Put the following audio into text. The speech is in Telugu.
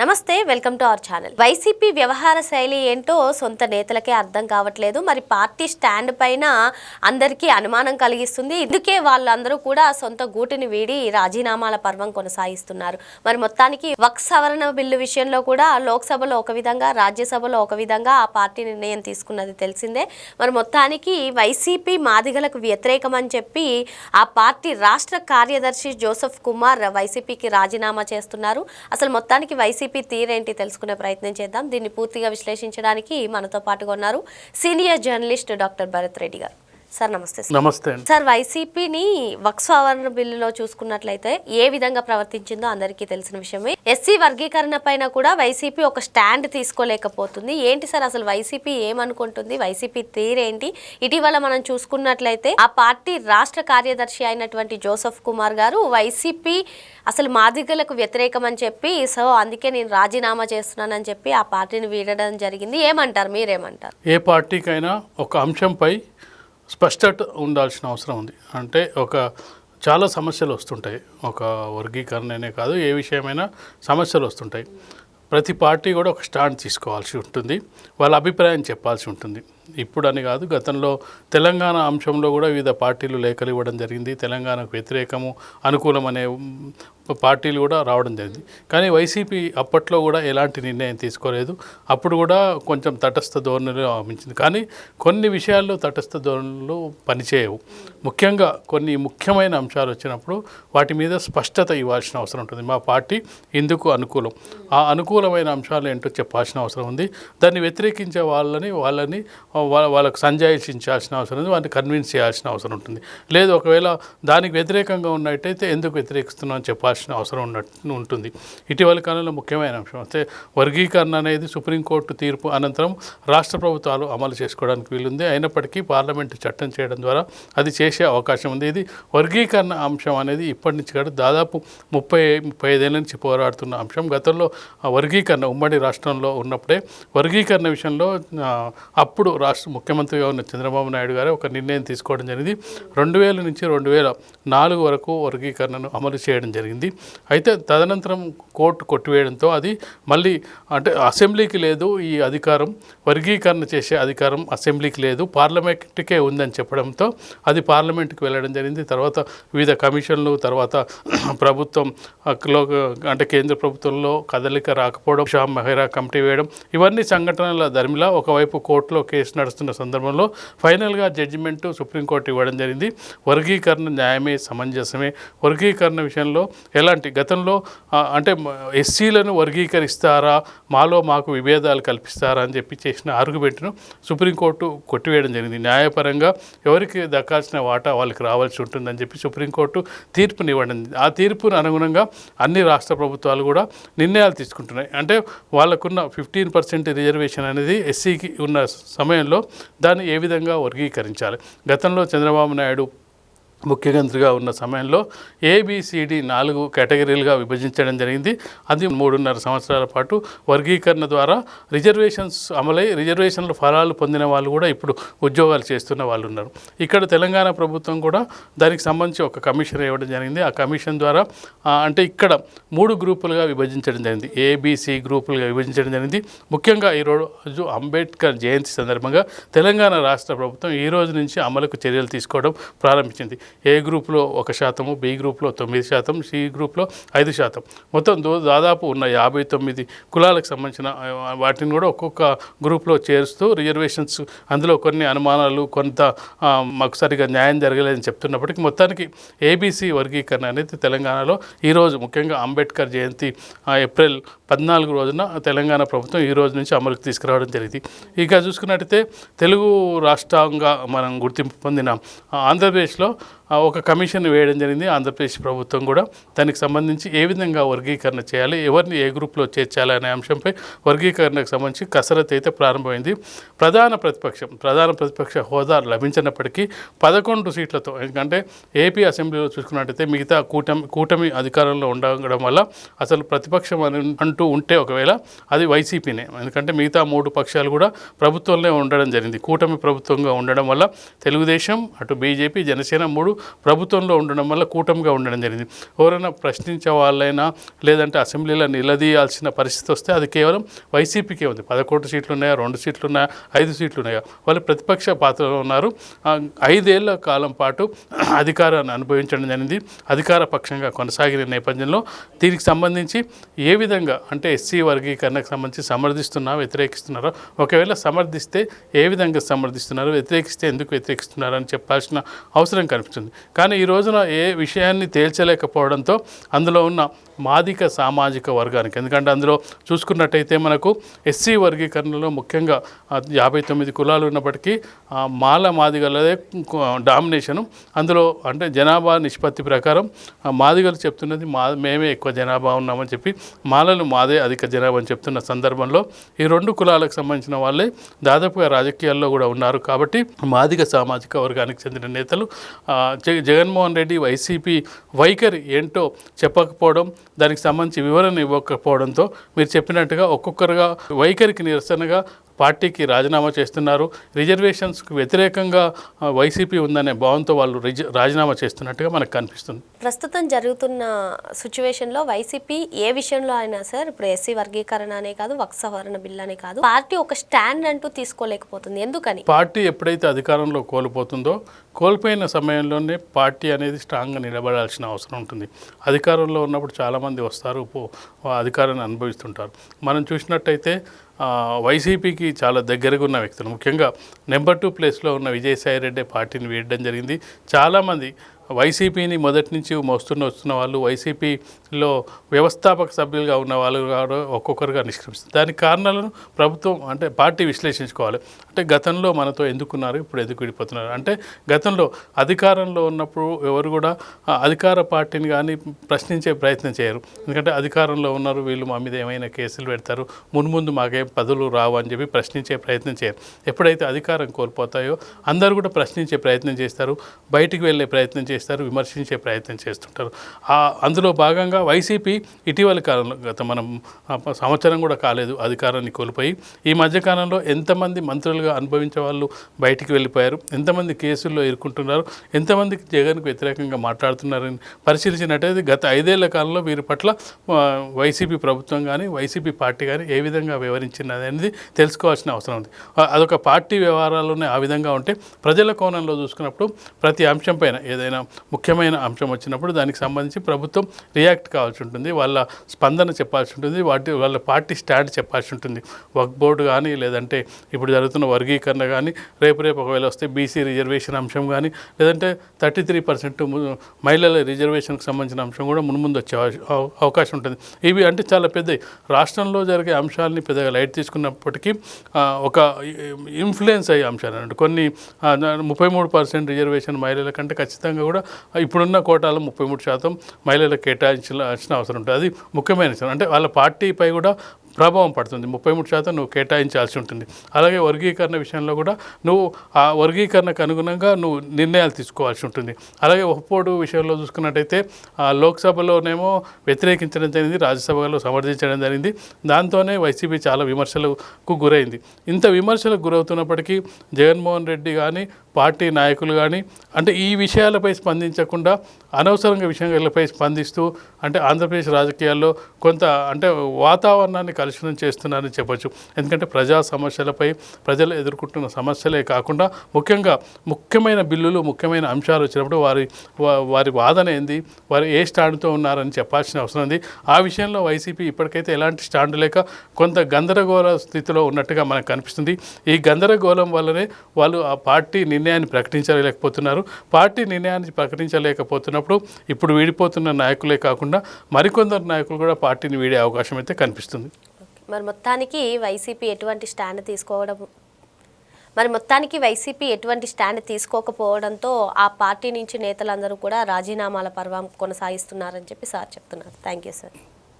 నమస్తే welcome to our channel. YCP వ్యవహార శైలి ఏంటో సొంత నేతలకే అర్థం కావట్లేదు. మరి పార్టీ స్టాండ్ పైన అందరికీ అనుమానం కలిగిస్తుంది. ఇందుకే వాళ్ళందరూ కూడా సొంత గూటిని వీడి రాజీనామాల పర్వం కొనసాగిస్తున్నారు. మరి మొత్తానికి వక్ సవరణ బిల్లు విషయంలో కూడా లోక్సభలో ఒక విధంగా రాజ్యసభలో ఒక విధంగా ఆ పార్టీ నిర్ణయం తీసుకున్నది తెలిసిందే. మరి మొత్తానికి వైసీపీ మాదిగలకు వ్యతిరేకం అని చెప్పి ఆ పార్టీ రాష్ట్ర కార్యదర్శి జోసెఫ్ కుమార్ వైసీపీకి రాజీనామా చేస్తున్నారు. అసలు మొత్తానికి వైసీపీ తీరేంటి తెలుసుకునే ప్రయత్నం చేద్దాం. దీన్ని పూర్తిగా విశ్లేషించడానికి మనతో పాటుగా ఉన్నారు senior journalist doctor Bharat Reddy garu. Sir నమస్తే సార్. నమస్తే సార్ వైసీపీని వక్స్ సవరణ బిల్లులో చూసుకున్నట్లయితే ఏ విధంగా ప్రవర్తించిందో అందరికీ తెలిసిన విషయమే. ఎస్సీ వర్గీకరణ పైన కూడా వైసీపీ ఒక స్టాండ్ తీసుకోలేకపోతుంది. ఏంటి సార్ అసలు వైసీపీ ఏమనుకుంటుంది? వైసీపీ తీరేంటి ఇటీవల మనం చూసుకున్నట్లయితే ఆ పార్టీ రాష్ట్ర కార్యదర్శి అయినటువంటి జోసెఫ్ కుమార్ గారు వైసీపీ అసలు మాదిగలకు వ్యతిరేకం అని చెప్పి సో అందుకే నేను రాజీనామా చేస్తున్నానని చెప్పి ఆ పార్టీని వీడడం జరిగింది. ఏమంటారు? మీరేమంటారు? ఏ పార్టీకైనా ఒక అంశంపై స్పష్టత ఉండాల్సిన అవసరం ఉంది. అంటే ఒక చాలా సమస్యలు వస్తుంటాయి. ఒక వర్గీకరణనే కాదు ఏ విషయమైనా సమస్యలు వస్తుంటాయి. ప్రతి పార్టీ కూడా ఒక స్టాండ్ తీసుకోవాల్సి ఉంటుంది. వాళ్ళ అభిప్రాయం చెప్పాల్సి ఉంటుంది. ఇప్పుడని కాదు గతంలో తెలంగాణ అంశంలో కూడా వివిధ పార్టీలు లేఖలు ఇవ్వడం జరిగింది. తెలంగాణకు వ్యతిరేకము అనుకూలం అనే పార్టీలు కూడా రావడం జరిగింది. కానీ వైసీపీ అప్పట్లో కూడా ఎలాంటి నిర్ణయం తీసుకోలేదు. అప్పుడు కూడా కొంచెం తటస్థ ధోరణులు ఆమించింది కానీ కొన్ని విషయాల్లో తటస్థ ధోరణులు పనిచేయవు. ముఖ్యంగా కొన్ని ముఖ్యమైన అంశాలు వచ్చినప్పుడు వాటి మీద స్పష్టత ఇవ్వాల్సిన అవసరం ఉంటుంది. మా పార్టీ ఇందుకు అనుకూలం. ఆ అనుకూలమైన అంశాలు ఏంటో చెప్పాల్సిన అవసరం ఉంది. దాన్ని వ్యతిరేకించే వాళ్ళని వాళ్ళని వాళ్ళకు సంజాయించాల్సిన అవసరం ఉంది వాటిని కన్విన్స్ చేయాల్సిన అవసరం ఉంటుంది. లేదు ఒకవేళ దానికి వ్యతిరేకంగా ఉన్నట్టయితే ఎందుకు వ్యతిరేకిస్తున్నాం అని చెప్పాల్సిన అవసరం ఉన్నట్టు ఉంటుంది. ఇటీవల కాలంలో ముఖ్యమైన అంశం అయితే వర్గీకరణ అనేది సుప్రీంకోర్టు తీర్పు అనంతరం రాష్ట్ర ప్రభుత్వాలు అమలు చేసుకోవడానికి వీలుంది. అయినప్పటికీ పార్లమెంటు చట్టం చేయడం ద్వారా అది చేసే అవకాశం ఉంది. ఇది వర్గీకరణ అంశం అనేది ఇప్పటి నుంచి కాదు దాదాపు ముప్పై ముప్పై ఐదేళ్ళ నుంచి పోరాడుతున్న అంశం. గతంలో వర్గీకరణ ఉమ్మడి రాష్ట్రంలో ఉన్నప్పుడే వర్గీకరణ విషయంలో అప్పుడు రాష్ట్ర ముఖ్యమంత్రిగా ఉన్న చంద్రబాబు నాయుడు గారు ఒక నిర్ణయం తీసుకోవడం జరిగింది. రెండు వేల నుంచి రెండు వేల నాలుగు వరకు వర్గీకరణను అమలు చేయడం జరిగింది. అయితే తదనంతరం కోర్టు కొట్టివేయడంతో అది మళ్ళీ అంటే అసెంబ్లీకి లేదు ఈ అధికారం వర్గీకరణ చేసే అధికారం అసెంబ్లీకి లేదు పార్లమెంట్కే ఉందని చెప్పడంతో అది పార్లమెంట్కి వెళ్ళడం జరిగింది. తర్వాత వివిధ కమిషన్లు తర్వాత ప్రభుత్వం లో అంటే కేంద్ర ప్రభుత్వంలో కదలిక రాకపోవడం షా మెహరా కమిటీ వేయడం ఇవన్నీ సంఘటనల ధర్మిలా ఒకవైపు కోర్టులో కేసు నడుస్తున్న సందర్భంలో ఫైనల్గా జడ్జిమెంట్ సుప్రీంకోర్టు ఇవ్వడం జరిగింది. వర్గీకరణ న్యాయమే సమంజసమే. వర్గీకరణ విషయంలో ఎలాంటి గతంలో అంటే ఎస్సీలను వర్గీకరిస్తారా మాలో మాకు విభేదాలు కల్పిస్తారా అని చెప్పి చేసిన ఆర్గ్యుమెంట్ను సుప్రీంకోర్టు కొట్టివేయడం జరిగింది. న్యాయపరంగా ఎవరికి దక్కాల్సిన వాటా వాళ్ళకి రావాల్సి ఉంటుందని చెప్పి సుప్రీంకోర్టు తీర్పునివ్వడం ఆ తీర్పును అనుగుణంగా అన్ని రాష్ట్ర ప్రభుత్వాలు కూడా నిర్ణయాలు తీసుకుంటున్నాయి. అంటే వాళ్ళకున్న ఫిఫ్టీన్ పర్సెంట్ రిజర్వేషన్ అనేది ఎస్సీకి ఉన్న సమయంలో దాన్ని ఏ విధంగా వర్గీకరించాలి? గతంలో చంద్రబాబు నాయుడు ముఖ్యమంత్రిగా ఉన్న సమయంలో ఏబిసిడి నాలుగు కేటగిరీలుగా విభజించడం జరిగింది. అది మూడున్నర సంవత్సరాల పాటు వర్గీకరణ ద్వారా రిజర్వేషన్స్ అమలై రిజర్వేషన్ల ఫలాలు పొందిన వాళ్ళు కూడా ఇప్పుడు ఉద్యోగాలు చేస్తున్న వాళ్ళు ఉన్నారు. ఇక్కడ తెలంగాణ ప్రభుత్వం కూడా దానికి సంబంధించి ఒక కమిషన్ ఇవ్వడం జరిగింది. ఆ కమిషన్ ద్వారా అంటే ఇక్కడ మూడు గ్రూపులుగా విభజించడం జరిగింది. ఏబిసి గ్రూపులుగా విభజించడం జరిగింది. ముఖ్యంగా ఈరోజు అంబేద్కర్ జయంతి సందర్భంగా తెలంగాణ రాష్ట్ర ప్రభుత్వం ఈ రోజు నుంచి అమలుకు చర్యలు తీసుకోవడం ప్రారంభించింది. ఏ గ్రూప్లో ఒక శాతము బి గ్రూప్లో తొమ్మిది శాతం సి గ్రూప్లో ఐదు శాతం. మొత్తం దాదాపు ఉన్న యాభై తొమ్మిది కులాలకు సంబంధించిన వాటిని కూడా ఒక్కొక్క గ్రూప్లో చేరుస్తూ రిజర్వేషన్స్ అందులో కొన్ని అనుమానాలు కొంత మాకు సరిగా న్యాయం జరగలేదని చెప్తున్నప్పటికీ మొత్తానికి ఏబీసీ వర్గీకరణ అనేది తెలంగాణలో ఈరోజు ముఖ్యంగా అంబేద్కర్ జయంతి ఏప్రిల్ పద్నాలుగు రోజున తెలంగాణ ప్రభుత్వం ఈ రోజు నుంచి అమలుకు తీసుకురావడం జరిగింది. ఇక చూసుకున్నట్టయితే తెలుగు రాష్ట్రంగా మనం గుర్తింపు పొందిన ఆంధ్రప్రదేశ్లో ఒక కమిషన్ వేయడం జరిగింది. ఆంధ్రప్రదేశ్ ప్రభుత్వం కూడా దానికి సంబంధించి ఏ విధంగా వర్గీకరణ చేయాలి ఎవరిని ఏ గ్రూప్లో చేర్చాలి అనే అంశంపై వర్గీకరణకు సంబంధించి కసరత్తు అయితే ప్రారంభమైంది. ప్రధాన ప్రతిపక్షం ప్రధాన ప్రతిపక్ష హోదా లభించినప్పటికీ పదకొండు సీట్లతో ఎందుకంటే ఏపీ అసెంబ్లీలో చూసుకున్నట్టయితే మిగతా కూటమి కూటమి అధికారంలో ఉండడం వల్ల అసలు ప్రతిపక్షం అని అంటూ ఉంటే ఒకవేళ అది వైసీపీనే ఎందుకంటే మిగతా మూడు పక్షాలు కూడా ప్రభుత్వంలో ఉండడం జరిగింది. కూటమి ప్రభుత్వంగా ఉండడం వల్ల తెలుగుదేశం అటు బీజేపీ జనసేన మూడు ప్రభుత్వంలో ఉండడం వల్ల కూటమిగా ఉండడం జరిగింది. ఎవరైనా ప్రశ్నించే వాళ్ళైనా లేదంటే అసెంబ్లీలో నిలదీయాల్సిన పరిస్థితి వస్తే అది కేవలం వైసీపీకే ఉంది. పదకొండు సీట్లు ఉన్నాయా? రెండు సీట్లు ఉన్నాయా? ఐదు సీట్లు ఉన్నాయా? వాళ్ళు ప్రతిపక్ష పాత్రలో ఉన్నారు. ఐదేళ్ళ కాలం పాటు అధికారాన్ని అనుభవించడం జరిగింది. అధికార పక్షంగా కొనసాగిన నేపథ్యంలో దీనికి సంబంధించి ఏ విధంగా అంటే ఎస్సీ వర్గీకరణకు సంబంధించి సమర్థిస్తున్నా వ్యతిరేకిస్తున్నారో? ఒకవేళ సమర్థిస్తే ఏ విధంగా సమర్థిస్తున్నారు? వ్యతిరేకిస్తే ఎందుకు వ్యతిరేకిస్తున్నారు అని చెప్పాల్సిన అవసరం కనిపిస్తుంది. కానీ ఈ రోజున ఏ విషయాన్ని తేల్చలేకపోవడంతో అందులో ఉన్న మాదిక సామాజిక వర్గానికి ఎందుకంటే అందులో చూసుకున్నట్టయితే మనకు ఎస్సీ వర్గీకరణలో ముఖ్యంగా యాభై తొమ్మిది కులాలు ఉన్నప్పటికీ మాల మాదిగలదే డామినేషను. అందులో అంటే జనాభా నిష్పత్తి ప్రకారం మాదిగలు చెప్తున్నది మా మేమే ఎక్కువ జనాభా ఉన్నామని చెప్పి మాలలు మాదే అధిక జనాభా అని చెప్తున్న సందర్భంలో ఈ రెండు కులాలకు సంబంధించిన వాళ్ళే దాదాపుగా రాజకీయాల్లో కూడా ఉన్నారు. కాబట్టి మాదిగ సామాజిక వర్గానికి చెందిన నేతలు జగన్మోహన్ రెడ్డి వైసీపీ వైఖరి ఏంటో చెప్పకపోవడం దానికి సంబంధించి వివరణ ఇవ్వకపోవడంతో మీరు చెప్పినట్టుగా ఒక్కొక్కరుగా వైఖరికి నిరసనగా పార్టీకి రాజీనామా చేస్తున్నారు. రిజర్వేషన్స్కి వ్యతిరేకంగా వైసీపీ ఉందనే భావంతో వాళ్ళు రిజ రాజీనామా చేస్తున్నట్టుగా మనకు కనిపిస్తుంది. ప్రస్తుతం జరుగుతున్న సిచ్యువేషన్లో వైసీపీ ఏ విషయంలో అయినా సార్ ఇప్పుడు ఎస్సీ వర్గీకరణ అనే కాదు వక్ సవరణ బిల్ అనే కాదు పార్టీ ఒక స్టాండ్ అంటూ తీసుకోలేకపోతుంది. ఎందుకని? పార్టీ ఎప్పుడైతే అధికారంలో కోల్పోతుందో కోల్పోయిన సమయంలోనే పార్టీ అనేది స్ట్రాంగ్గా నిలబడాల్సిన అవసరం ఉంటుంది. అధికారంలో ఉన్నప్పుడు చాలామంది వస్తారు అధికారాన్ని అనుభవిస్తుంటారు. మనం చూసినట్టయితే వైసీపీకి చాలా దగ్గరగా ఉన్న వ్యక్తులు. ముఖ్యంగా నెంబర్ టూ ప్లేస్లో ఉన్న విజయసాయి రెడ్డి పార్టీని వీడడం జరిగింది. చాలామంది వైసీపీని మొదటి నుంచి మోస్తున్న వస్తున్న వాళ్ళు వైసీపీలో వ్యవస్థాపక సభ్యులుగా ఉన్న వాళ్ళు కూడా ఒక్కొక్కరుగా నిష్క్రమిస్తారు దానికి కారణాలను ప్రభుత్వం అంటే పార్టీ విశ్లేషించుకోవాలి. అంటే గతంలో మనతో ఎందుకున్నారు ఇప్పుడు ఎందుకు విడిపోతున్నారు? అంటే గతంలో అధికారంలో ఉన్నప్పుడు ఎవరు కూడా అధికార పార్టీని కానీ ప్రశ్నించే ప్రయత్నం చేయరు. ఎందుకంటే అధికారంలో ఉన్నారు వీళ్ళు మా మీద ఏమైనా కేసులు పెడతారు మున్ముందు మాకేం పదవులు రావు అని చెప్పి ప్రశ్నించే ప్రయత్నం చేయరు. ఎప్పుడైతే అధికారం కోల్పోతాయో అందరూ కూడా ప్రశ్నించే ప్రయత్నం చేస్తారు బయటికి వెళ్ళే ప్రయత్నం చేస్తారు. చేస్తారు విమర్శించే ప్రయత్నం చేస్తుంటారు. ఆ అందులో భాగంగా వైసీపీ ఇటీవల కాలంలో గత మనం సంవత్సరం కూడా కాలేదు అధికారాన్ని కోల్పోయి ఈ మధ్యకాలంలో ఎంతమంది మంత్రులుగా అనుభవించే వాళ్ళు బయటికి వెళ్ళిపోయారు ఎంతమంది కేసుల్లో ఇరుక్కుంటున్నారు ఎంతమందికి జగన్కు వ్యతిరేకంగా మాట్లాడుతున్నారని పరిశీలించినట్టయితే గత ఐదేళ్ళ కాలంలో వీరి పట్ల వైసీపీ ప్రభుత్వం కానీ వైసీపీ పార్టీ కానీ ఏ విధంగా వివరించినది అనేది తెలుసుకోవాల్సిన అవసరం ఉంది. అదొక పార్టీ వ్యవహారాల్లోనే ఆ విధంగా ఉంటే ప్రజల కోణంలో చూసుకున్నప్పుడు ప్రతి అంశం పైన ఏదైనా ముఖ్యమైన అంశం వచ్చినప్పుడు దానికి సంబంధించి ప్రభుత్వం రియాక్ట్ కావాల్సి ఉంటుంది వాళ్ళ స్పందన చెప్పాల్సి ఉంటుంది వాటి వాళ్ళ పార్టీ స్టాండ్ చెప్పాల్సి ఉంటుంది. వర్క్ బోర్డు కానీ లేదంటే ఇప్పుడు జరుగుతున్న వర్గీకరణ కానీ రేపు రేపు ఒకవేళ వస్తే బీసీ రిజర్వేషన్ అంశం కానీ లేదంటే థర్టీ త్రీ పర్సెంట్ మహిళల రిజర్వేషన్కి సంబంధించిన అంశం కూడా మున్ముందు వచ్చే అవ- అవ- అవకాశం ఉంటుంది. ఇవి అంటే చాలా పెద్ద రాష్ట్రంలో జరిగే అంశాలని పెద్దగా లైట్ తీసుకున్నప్పటికీ ఒక ఇన్ఫ్లుయెన్స్ అయ్యే అంశాలు అన్నట్టు. కొన్ని ముప్పై మూడు పర్సెంట్ రిజర్వేషన్ మహిళల కంటే ఖచ్చితంగా కూడా ఇప్పుడున్న కోటాలో ముప్పై మూడు శాతం మహిళలకు కేటాయించాల్సిన అవసరం ఉంటుంది. అది ముఖ్యమైన విషయం. అంటే వాళ్ళ పార్టీపై కూడా ప్రభావం పడుతుంది. ముప్పై మూడు శాతం నువ్వు కేటాయించాల్సి ఉంటుంది. అలాగే వర్గీకరణ విషయంలో కూడా నువ్వు ఆ వర్గీకరణకు అనుగుణంగా నువ్వు నిర్ణయాలు తీసుకోవాల్సి ఉంటుంది. అలాగే ఒప్పోడు విషయంలో చూసుకున్నట్టయితే ఆ, లోక్సభలోనేమో వ్యతిరేకించడం జరిగింది. రాజ్యసభలో సమర్థించడం జరిగింది. దాంతోనే వైసీపీ చాలా విమర్శలకు గురైంది. ఇంత విమర్శలకు గురవుతున్నప్పటికీ జగన్మోహన్ రెడ్డి కానీ పార్టీ నాయకులు కానీ అంటే ఈ విషయాలపై స్పందించకుండా అనవసరంగా విషయాలపై స్పందిస్తూ అంటే ఆంధ్రప్రదేశ్ రాజకీయాల్లో కొంత అంటే వాతావరణాన్ని కలుషితం చేస్తున్నారని చెప్పొచ్చు. ఎందుకంటే ప్రజా సమస్యలపై ప్రజలు ఎదుర్కొంటున్న సమస్యలే కాకుండా ముఖ్యంగా ముఖ్యమైన బిల్లులు ముఖ్యమైన అంశాలు వచ్చినప్పుడు వారి వారి వాదన ఏంది వారు ఏ స్టాండ్తో ఉన్నారని చెప్పాల్సిన అవసరం ఉంది. ఆ విషయంలో వైసీపీ ఇప్పటికైతే ఎలాంటి స్టాండ్ లేక కొంత గందరగోళ స్థితిలో ఉన్నట్టుగా మనకు కనిపిస్తుంది. ఈ గందరగోళం వల్లనే వాళ్ళు ఆ పార్టీ నిర్ణయాన్ని ప్రకటించలేకపోతున్నారు. పార్టీ నిర్ణయాన్ని ప్రకటించలేకపోతున్నప్పుడు ఇప్పుడు వీడిపోతున్న నాయకులే కాకుండా మరికొందరు నాయకులు కూడా పార్టీని వీడే అవకాశం అయితే కనిపిస్తుంది. మరి మొత్తానికి వైసీపీ ఎటువంటి స్టాండ్ తీసుకోవడం మరి మొత్తానికి వైసీపీ ఎటువంటి స్టాండ్ తీసుకోకపోవడంతో ఆ పార్టీ నుంచి నేతలందరూ కూడా రాజీనామాల పర్వం కొనసాగిస్తున్నారని చెప్పి సార్ చెప్తున్నారు. Thank you sir.